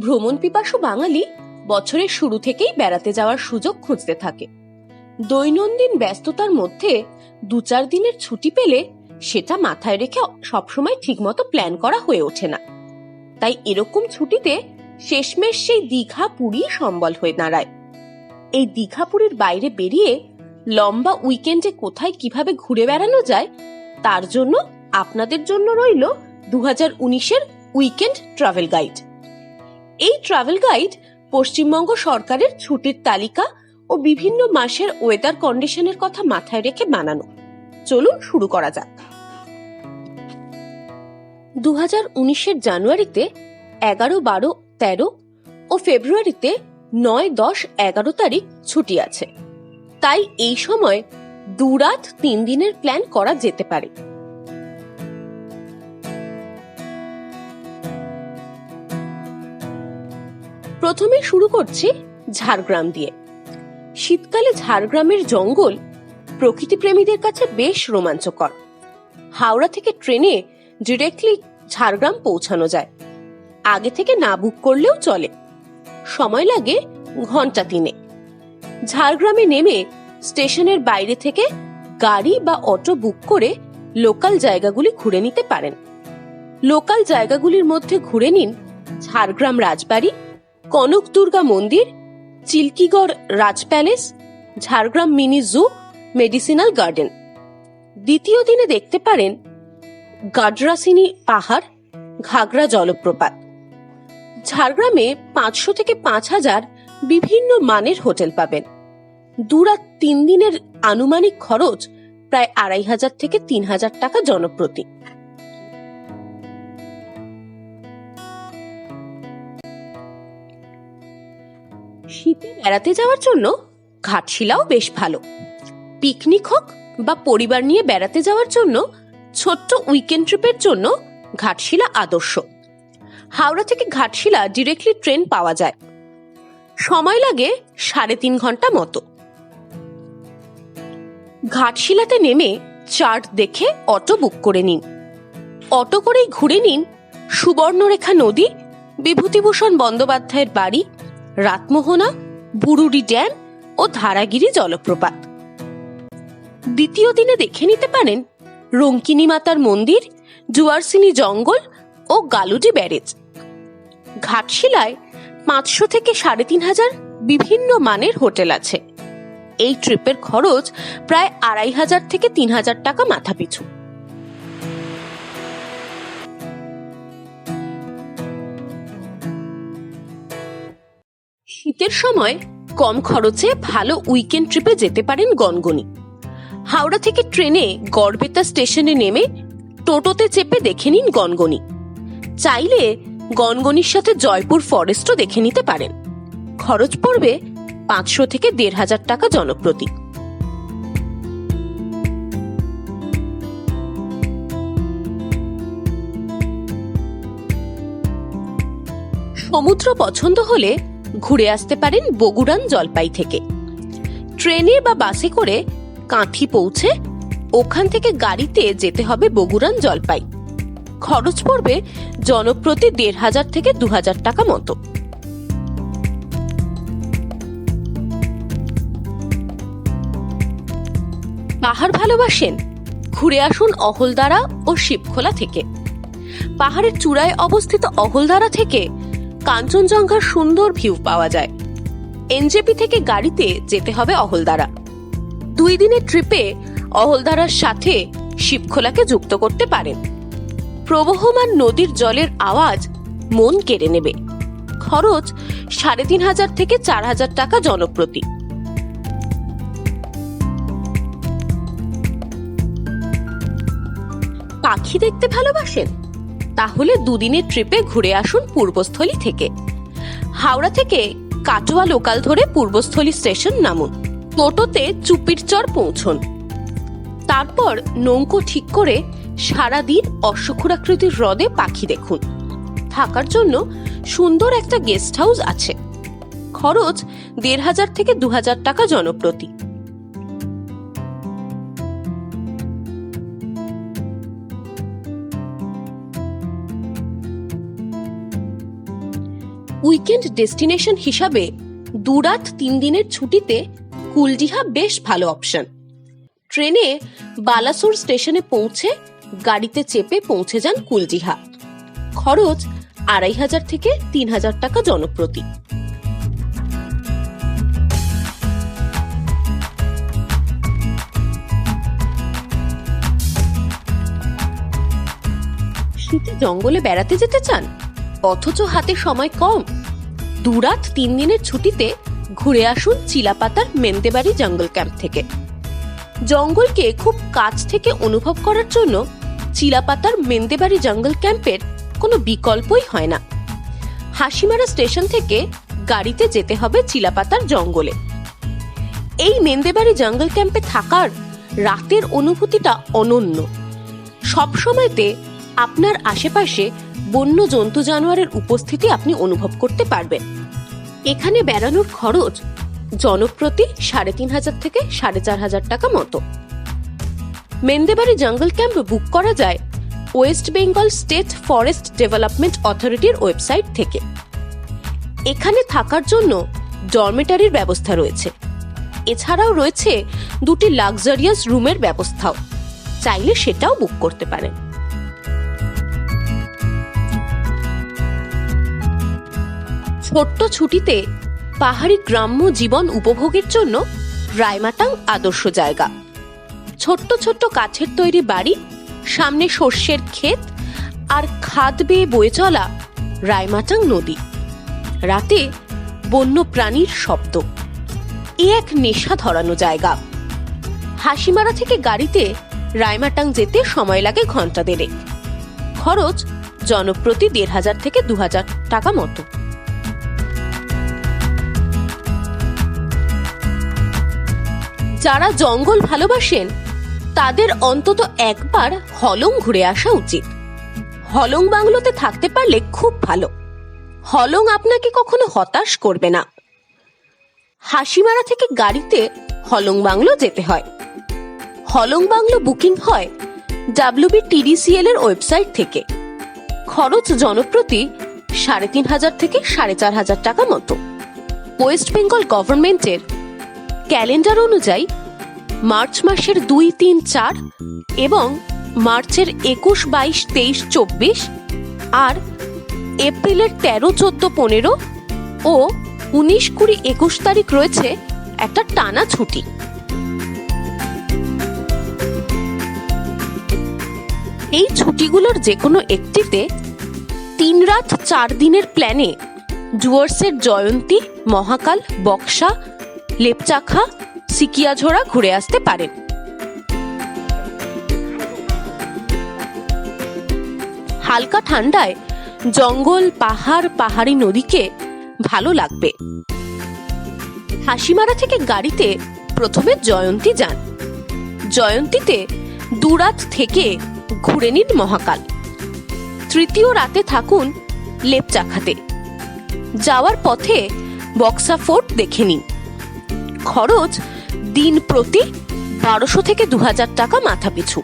ভ্রমণ পিপাসু বাঙালি বছরের শুরু থেকেই বেড়াতে যাওয়ার সুযোগ খুঁজতে থাকে। দৈনন্দিন ব্যস্ততার মধ্যে দু চার দিনের ছুটি পেলে সেটা মাথায় রেখে সবসময় ঠিকমতো প্ল্যান করা হয়ে ওঠে না। তাই এরকম ছুটিতে শেষমেশ সেই দীঘা পুরী সম্বল হয়ে দাঁড়ায়। এই দীঘা পুরীর বাইরে বেরিয়ে লম্বা উইকেন্ডে কোথায় কীভাবে ঘুরে বেড়ানো যায়, তার জন্য আপনাদের জন্য রইল দু হাজার উনিশের উইকেন্ড ট্রাভেল গাইড। এই ট্রাভেল গাইড পশ্চিমবঙ্গ সরকারের ছুটির তালিকা ও বিভিন্ন মাসের ওয়েদার কন্ডিশনের কথা মাথায় রেখে বানানো। চলুন শুরু করা যাক। দু হাজার উনিশের জানুয়ারিতে এগারো, বারো, তেরো ও ফেব্রুয়ারিতে নয়, দশ, এগারো তারিখ ছুটি আছে। তাই এই সময় দু রাত তিন দিনের প্ল্যান করা যেতে পারে। প্রথমে শুরু করছি ঝাড়গ্রাম দিয়ে। শীতকালে ঝাড়গ্রামের জঙ্গল প্রকৃতিপ্রেমীদের কাছে বেশ রোমাঞ্চকর। হাওড়া থেকে ট্রেনে ডিরেক্টলি ঝাড়গ্রাম পৌঁছানো যায়। আগে থেকে না বুক করলেও চলে। সময় লাগে ঘণ্টা তিনে ঝাড়গ্রামে নেমে স্টেশনের বাইরে থেকে গাড়ি বা অটো বুক করে লোকাল জায়গাগুলি ঘুরে নিতে পারেন। লোকাল জায়গাগুলির মধ্যে ঘুরে নিন ঝাড়গ্রাম রাজবাড়ি কনক দুর্গা মন্দির, Chilkigarh Raj palace, Jhargram mini zoo, medicinal garden. দ্বিতীয় দিনে দেখতে পারেন গাডরাসিনী পাহাড়, ঘাগরা জলপ্রপাত। ঝাড়গ্রামে পাঁচশো থেকে পাঁচ হাজার বিভিন্ন মানের হোটেল পাবেন। দুরাত তিন দিনের আনুমানিক খরচ প্রায় আড়াই হাজার থেকে তিন হাজার টাকা জনপ্রতি। শীতে বেড়াতে যাওয়ার জন্য ঘাটশিলাও বেশ ভালো। পিকনিক হোক বা পরিবার নিয়ে বেড়াতে যাওয়ার জন্য ছোট্ট উইকেন্ড ট্রিপের জন্য ঘাটশিলা আদর্শ। হাওড়া থেকে ঘাটশিলা ডিরেক্টলি ট্রেন পাওয়া যায়। সময় লাগে সাড়ে তিন ঘণ্টা মতো। ঘাটশিলাতে নেমে চার্ট দেখে অটো বুক করে নিন। অটো করেই ঘুরে নিন সুবর্ণরেখা নদী, বিভূতিভূষণ বন্দ্যোপাধ্যায়ের বাড়ি রাতমোহনা, বুরুডি ড্যাম ও ধারাগিরি জলপ্রপাত। দ্বিতীয় দিনে দেখে নিতে পারেন রঙ্কিনী মাতার মন্দির, জুয়ারসিনী জঙ্গল ও গালুডি ব্যারেজ। ঘাটশিলায় পাঁচশো থেকে সাড়ে তিন হাজার বিভিন্ন মানের হোটেল আছে। এই ট্রিপের খরচ প্রায় আড়াই হাজার থেকে তিন হাজার টাকা মাথা শীতের সময় কম খরচে ভালো উইকেন্ড ট্রিপে যেতে পারেন গনগনি। হাওড়া থেকে ট্রেনে গড়বেতা স্টেশনে নেমে টোটোতে চেপে দেখে নিন গনগনি। চাইলে গনগনির সাথে জয়পুর ফরেস্টও দেখে নিতে পারেন। খরচ পড়বে পাঁচশো থেকে দেড় হাজার টাকা জনপ্রতি। সমুদ্র পছন্দ হলে ঘুরে আসতে পারেন বগুড়ান জলপাই থেকে। ট্রেনে বা বাসে করে কাঁথি পৌঁছে ওখান থেকে গাড়িতে যেতে হবে বগুড়ান জলপাই। খরচ পড়বে জনপ্রতি দেড় হাজার থেকে দু হাজার টাকা মতো। পাহাড় ভালোবাসেন? ঘুরে আসুন অহলদারা ও শিবখোলা থেকে। পাহাড়ের চূড়ায় অবস্থিত অহলদারা থেকে কাঞ্চনজঙ্ঘার সুন্দর ভিউ পাওয়া যায়। এনজেপি থেকে গাড়িতে যেতে হবে অহলদারা। দুই দিনের ট্রিপে অহলদারার সাথে শিবখোলাকে যুক্ত করতে পারেন। প্রবহমান নদীর জলের আওয়াজ মন কেড়ে নেবে। খরচ সাড়ে তিন হাজার থেকে চার হাজার টাকা জনপ্রতি। পাখি দেখতে ভালোবাসেন? তাহলে দুদিনের ট্রিপে ঘুরে আসুন পূর্বস্থলী থেকে। হাওড়া থেকে কাটোয়া লোকাল ধরে পূর্বস্থলী স্টেশন নামুন। টোটোতে চুপির চর পৌঁছন। তারপর নৌকো ঠিক করে সারাদিন অশ্বক্ষুরাকৃতির হ্রদে পাখি দেখুন। থাকার জন্য সুন্দর একটা গেস্ট হাউস আছে। খরচ দেড় হাজার থেকে দু হাজার টাকা জনপ্রতি। উইকেন্ড ডেস্টিনেশন হিসাবে দুরাত তিন দিনের ছুটিতে কুলডিহা বেশ ভালো অপশন ট্রেনে বালাসোর স্টেশনে পৌঁছে গাড়িতে চেপে পৌঁছে যান কুলডিহা। খরচ আড়াই হাজার থেকে তিন হাজার টাকা জনপ্রতি। শীতে জঙ্গলে বেড়াতে যেতে চান? অথচ হাতে সময় কম। দুরাত তিন দিনের ছুটিতে ঘুরে আসুন চিলাপাতার মেন্দেবাড়ি জঙ্গল ক্যাম্প থেকে। জঙ্গলকে খুব কাছ থেকে অনুভব করার জন্য চিলাপাতার মেন্দেবাড়ি জঙ্গল ক্যাম্পের কোনো বিকল্পই হয় না। হাসিমারা স্টেশন থেকে গাড়িতে যেতে হবে চিলাপাতার জঙ্গলে। এই মেন্দেবাড়ি জঙ্গল ক্যাম্পে থাকার রাতের অনুভূতিটা অনন্য। সব সময়তে আপনার আশেপাশে বন্য জন্তু জানোয়ারের উপস্থিতি আপনি অনুভব করতে পারবেন। এখানে বেড়ানোর খরচ জনপ্রতি সাড়ে তিন হাজার থেকে সাড়ে চার হাজার টাকা মতো। মেন্দেবাড়ি জঙ্গল ক্যাম্প বুক করা যায় West Bengal State Forest Development অথরিটির ওয়েবসাইট থেকে। এখানে থাকার জন্য ডরমেটারির ব্যবস্থা রয়েছে। এছাড়াও রয়েছে দুটি লাক্সারিয়াস রুমের ব্যবস্থাও। চাইলে সেটাও বুক করতে পারেন। ছোট্ট ছুটিতে পাহাড়ি গ্রাম্য জীবন উপভোগের জন্য রায়মাটাং আদর্শ জায়গা। ছোট্ট ছোট্ট কাঠের তৈরি বাড়ি, সামনে শস্যের ক্ষেত আর খাদ বেয়ে বয়ে চলা রায়মাটাং নদী। রাতে বন্য প্রাণীর শব্দ। এ এক নেশা ধরানো জায়গা। হাসিমারা থেকে গাড়িতে রায়মাটাং যেতে সময় লাগে ঘণ্টা দেড়েক। খরচ জনপ্রতি দেড় হাজার থেকে দু হাজার টাকা মতো। যারা জঙ্গল ভালোবাসেন, তাদের অন্তত একবার হলং ঘুরে আসা উচিত। হলং বাংলোতে থাকতে পারলে খুব ভালো। হলং আপনাকে কখনো হতাশ করবে না। হাসিমারা থেকে গাড়িতে হলং বাংলো যেতে হয়। হলং বাংলো বুকিং হয় ডাব্লিউবি টিডিসিএল এর ওয়েবসাইট থেকে। খরচ জনপ্রতি সাড়ে তিন হাজার থেকে সাড়ে চার হাজার টাকা মতো। ওয়েস্ট বেঙ্গল গভর্নমেন্টের ক্যালেন্ডার অনুযায়ী মার্চ মাসের দুই, তিন, চার এবং মার্চের একুশ, বাইশ, তেইশ, চব্বিশ আর এপ্রিলের তেরো, চোদ্দ, পনেরো ও উনিশ, কুড়ি, একুশ তারিখ রয়েছে একটা টানা ছুটি। এই ছুটিগুলোর যে কোনো একটিতে তিন রাত, চার দিনের প্ল্যানে ডুয়ার্সের জয়ন্তী, মহাকাল, বক্সা লেপচাখা সিকিয়াঝোড়া ঘুরে আসতে পারেন। হালকা ঠান্ডায় জঙ্গল, পাহাড়, পাহাড়ি নদীকে ভালো লাগবে। হাসিমারা থেকে গাড়িতে প্রথমে জয়ন্তী যান। জয়ন্তীতে দুরাত থেকে ঘুরে নিন মহাকাল। তৃতীয় রাতে থাকুন লেপচাখাতে। যাওয়ার পথে বক্সা ফোর্ট দেখে নিন। খরচ দিন প্রতি বারোশো থেকে দু হাজার টাকা মাথা পিছু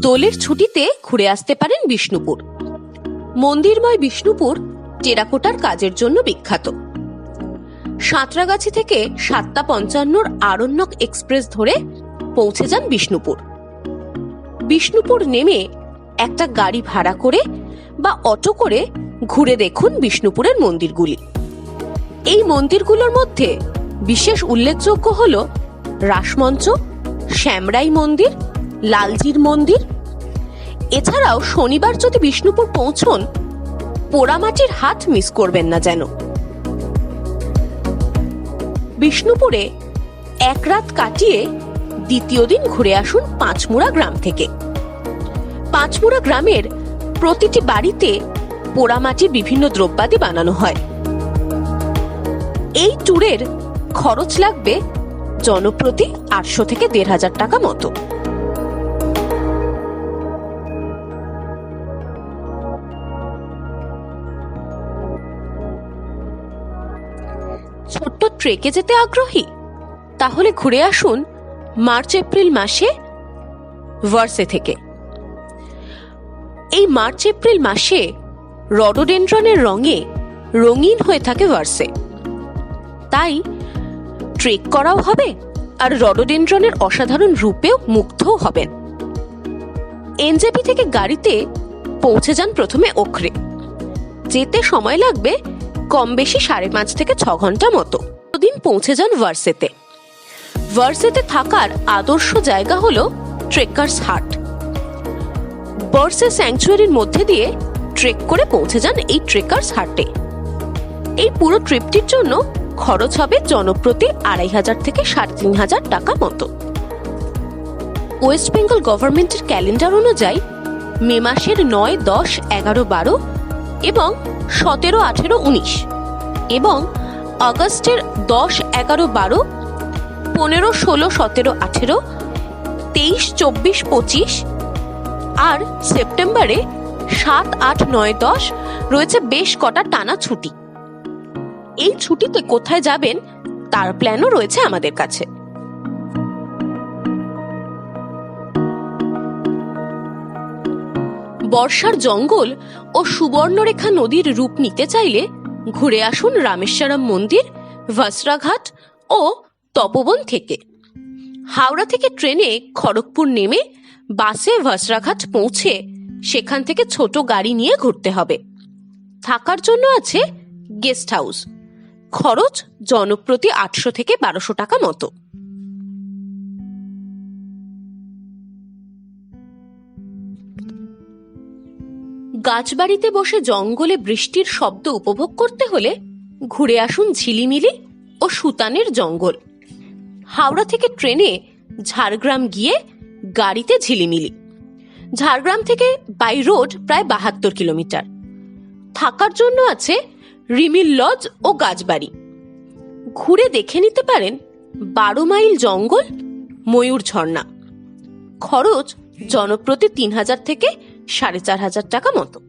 দোলের ছুটিতে ঘুরে আসতে পারেন বিষ্ণুপুর। মন্দিরময় বিষ্ণুপুর টেরাকোটার কাজের জন্য বিখ্যাত। সাঁতরাগাছি থেকে সাতটা পঞ্চান্নর আরণ্যক এক্সপ্রেস ধরে পৌঁছে যান বিষ্ণুপুর। বিষ্ণুপুর নেমে একটা গাড়ি ভাড়া করে বা অটো করে ঘুরে দেখুন বিষ্ণুপুরের মন্দিরগুলি। এই মন্দিরগুলোর মধ্যে বিশেষ উল্লেখযোগ্য হল রাসমঞ্চ, শ্যামরাই মন্দির, লালজির মন্দির। এছাড়াও শনিবার যদি বিষ্ণুপুর পৌঁছন, পোড়ামাটির হাত মিস করবেন না যেন। বিষ্ণুপুরে এক রাত কাটিয়ে দ্বিতীয় দিন ঘুরে আসুন পাঁচমুড়া গ্রাম থেকে। পাঁচমুড়া গ্রামের প্রতিটি বাড়িতে পোড়ামাটি বিভিন্ন দ্রব্যাদি বানানো হয়। এই ট্যুরের খরচ লাগবে জনপ্রতি আটশো থেকে দেড় হাজার টাকা মতো। ট্রেকে যেতে আগ্রহী? তাহলে ঘুরে আসুন মার্চ, এপ্রিল মাসে ভার্সে থেকে। এই মার্চ, এপ্রিল মাসে রডোডেন্ড্রনের রঙে রঙিন হয়ে থাকে ভার্সে তাই ট্রেক করাও হবে আর রডোডেন্ড্রনের অসাধারণ রূপেও মুগ্ধও হবেন। এনজেপি থেকে গাড়িতে পৌঁছে যান প্রথমে ওখরে। যেতে সময় লাগবে কম বেশি সাড়ে পাঁচ থেকে ছ ঘণ্টা মতো। দিন পৌঁছে যান ভার্সেতে। ভার্সেতে থাকার আদর্শ জায়গা হলো ট্রেকার্স হাট। বর্সে স্যাংচুয়ারির মধ্যে দিয়ে ট্রেক করে পৌঁছে যান এই ট্রেকার্স হাটে। এই পুরো ট্রিপটির জন্য খরচ হবে জনপ্রতি আড়াই হাজার থেকে সাড়ে তিন হাজার টাকা মতো। ওয়েস্ট বেঙ্গল গভর্নমেন্টের ক্যালেন্ডার অনুযায়ী মে মাসের নয়, দশ, এগারো, বারো এবং সতেরো, আঠেরো, উনিশ এবং আগস্টের দশ, এগারো, বারো, পনেরো, ষোলো, সতেরো, আঠেরো, তেইশ, চব্বিশ, পঁচিশ আর সেপ্টেম্বরে সাত, আট, নয়, দশ রয়েছে বেশ কটা টানা ছুটি। এই ছুটিতে কোথায় যাবেন তার প্ল্যানও রয়েছে আমাদের কাছে। বর্ষার জঙ্গল ও সুবর্ণরেখা নদীর রূপ নিতে চাইলে ঘুরে আসুন রামেশ্বরম মন্দির, ভাসরাঘাট ও তপোবন থেকে। হাওড়া থেকে ট্রেনে খড়গপুর নেমে বাসে ভাসরাঘাট পৌঁছে সেখান থেকে ছোট গাড়ি নিয়ে ঘুরতে হবে। থাকার জন্য আছে গেস্ট হাউস। খরচ জনপ্রতি আটশো থেকে বারোশো টাকা মতো। গাছবাড়িতে বসে জঙ্গলে বৃষ্টির শব্দ উপভোগ করতে হলে ঘুরে আসুন ঝিলিমিলি ও সুতানের জঙ্গল। হাওড়া থেকে ট্রেনে ঝাড়গ্রাম গিয়ে গাড়িতে ঝিলিমিলি। ঝাড়গ্রাম থেকে বাই রোড প্রায় বাহাত্তর কিলোমিটার। থাকার জন্য আছে রিমিল লজ ও গাছবাড়ি। ঘুরে দেখে নিতে পারেন বারো মাইল জঙ্গল, ময়ূর ঝর্ণা। খরচ জনপ্রতি তিন হাজার থেকে সাড়ে চার হাজার টাকা মতো।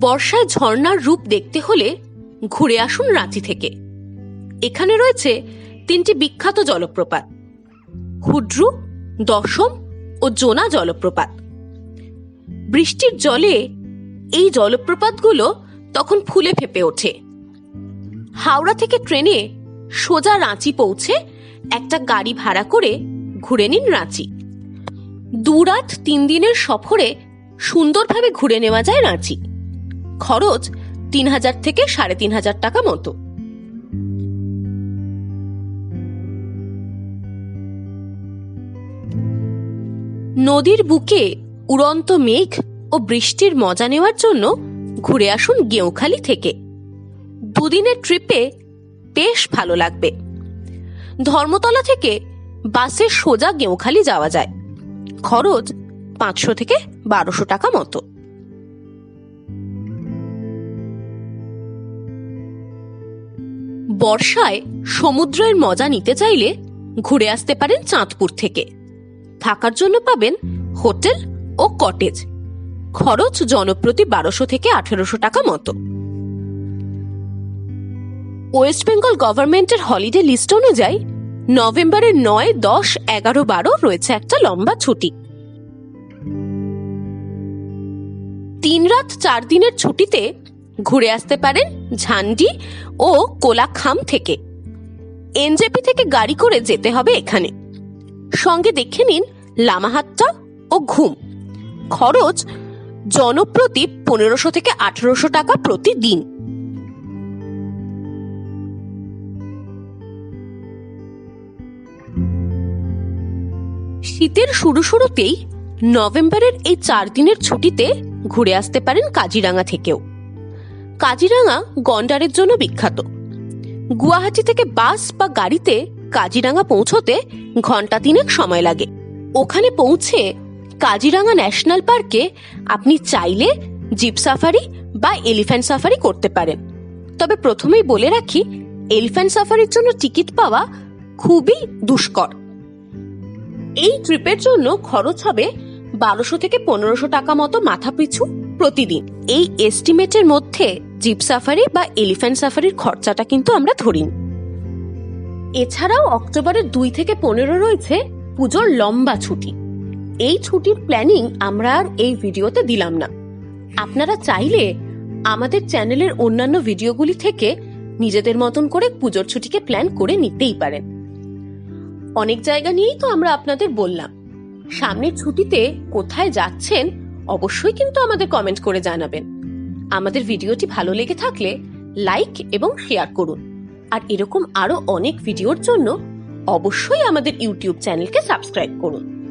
বর্ষায় ঝর্ণার রূপ দেখতে হলে ঘুরে আসুন রাঁচি থেকে। এখানে রয়েছে তিনটি বিখ্যাত জলপ্রপাত হুড্রু দশম ও জোনা জলপ্রপাত। বৃষ্টির জলে এই জলপ্রপাতগুলো তখন ফুলে ফেপে ওঠে। হাওড়া থেকে ট্রেনে সোজা রাঁচি পৌঁছে একটা গাড়ি ভাড়া করে ঘুরে নিন রাঁচি। দু রাত তিন দিনের সফরে সুন্দরভাবে ঘুরে নেওয়া যায় রাঁচি। খরচ তিন হাজার থেকে সাড়ে তিন হাজার টাকা মতো। নদীর বুকে উড়ন্ত মেঘ ও বৃষ্টির মজা নেওয়ার জন্য ঘুরে আসুন গেঁওখালি থেকে। দুদিনের ট্রিপে বেশ ভালো লাগবে। ধর্মতলা থেকে বাসে সোজা গেঁওখালি যাওয়া যায়। খরচ পাঁচশো থেকে বারোশো টাকা মতো। বর্ষায় সমুদ্রের মজা নিতে চাইলে ঘুরে আসতে পারেন চাঁদপুর থেকে। থাকার জন্য পাবেন হোটেল ও কটেজ। খরচ জনপ্রতি বারোশো থেকে আঠেরোশো টাকা মতো। ওয়েস্ট বেঙ্গল গভর্নমেন্টের হলিডে লিস্ট অনুযায়ী, নভেম্বরের নয়, দশ, এগারো, বারো রয়েছে একটা লম্বা ছুটি। তিন রাত চার দিনের ছুটিতে ঘুরে আসতে পারেন ঝান্ডি ও কোলাখাম থেকে। এনজেপি থেকে গাড়ি করে যেতে হবে এখানে। সঙ্গে দেখে নিন লামাহাত্তা ও ঘুম। খরচ জনপ্রতি পনেরোশো থেকে আঠেরোশো টাকা প্রতিদিন। শীতের শুরু শুরুতেই নভেম্বরের এই চার দিনের ছুটিতে ঘুরে আসতে পারেন কাজিরাঙা থেকেও। কাজিরাঙা গন্ডারের জন্য বিখ্যাত। গুয়াহাটি থেকে বাস বা গাড়িতে কাজিরাঙা পৌঁছতে ঘণ্টা তিনেক সময় লাগে। ওখানে পৌঁছে কাজিরাঙা ন্যাশনাল পার্কে আপনি চাইলে জিপ সাফারি বা এলিফ্যান্ট সাফারি করতে পারেন। তবে প্রথমেই বলে রাখি, এলিফ্যান্ট সাফারির জন্য টিকিট পাওয়া খুবই দুষ্কর। এই ট্রিপের জন্য খরচ হবে বারোশো থেকে পনেরোশো টাকা মতো মাথা পিছু প্রতিদিন। এই এস্টিমেটের মধ্যে জিপ সাফারি বা এলিফ্যান্ট সাফারির খরচাটা কিন্তু আমরা ধরিনি। এছাড়াও অক্টোবরের দুই থেকে পনেরো রয়েছে পুজোর লম্বা ছুটি। এই ছুটির প্ল্যানিং আমরা আর এই ভিডিওতে দিলাম না। আপনারা চাইলে আমাদের চ্যানেলের অন্যান্য ভিডিওগুলি থেকে নিজেদের মতন করে পুজোর ছুটিকে প্ল্যান করে নিতেই পারেন। অনেক জায়গা নিয়েই তো আমরা আপনাদের বললাম। সামনের ছুটিতে কোথায় যাচ্ছেন অবশ্যই কিন্তু আমাদের কমেন্ট করে জানাবেন। আমাদের ভিডিওটি ভালো লেগে থাকলে লাইক এবং শেয়ার করুন। আর এরকম আরও অনেক ভিডিওর জন্য অবশ্যই আমাদের ইউটিউব চ্যানেলকে সাবস্ক্রাইব করুন।